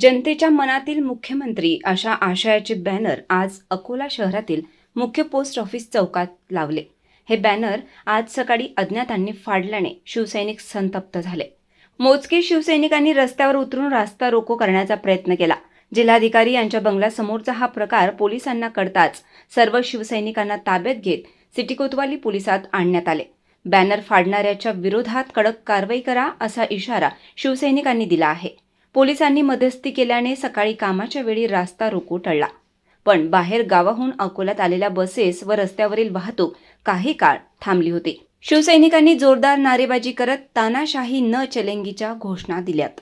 जनतेच्या मनातील मुख्यमंत्री अशा आशयाचे बॅनर आज अकोला शहरातील मुख्य पोस्ट ऑफिस चौकात लावले. हे बॅनर आज सकाळी अज्ञातांनी फाडल्याने शिवसैनिक संतप्त झाले. मोजके शिवसैनिकांनी रस्त्यावर उतरून रास्ता रोको करण्याचा प्रयत्न केला. जिल्हाधिकारी यांच्या बंगल्यासमोरचा हा प्रकार पोलिसांना कळताच सर्व शिवसैनिकांना ताब्यात घेत सिटी कोतवाली पोलिसात आणण्यात आले. बॅनर फाडणाऱ्याच्या विरोधात कडक कारवाई करा असा इशारा शिवसैनिकांनी दिला आहे. पोलिसांनी मध्यस्थी केल्याने सकाळी कामाच्या वेळी रास्ता रोको टळला. पण बाहेर गावाहून अकोल्यात आलेल्या बसेस व रस्त्यावरील वाहतूक काही काळ थांबली होती. शिवसैनिकांनी जोरदार नारेबाजी करत तानाशाही न चलेंगीच्या घोषणा दिल्यात.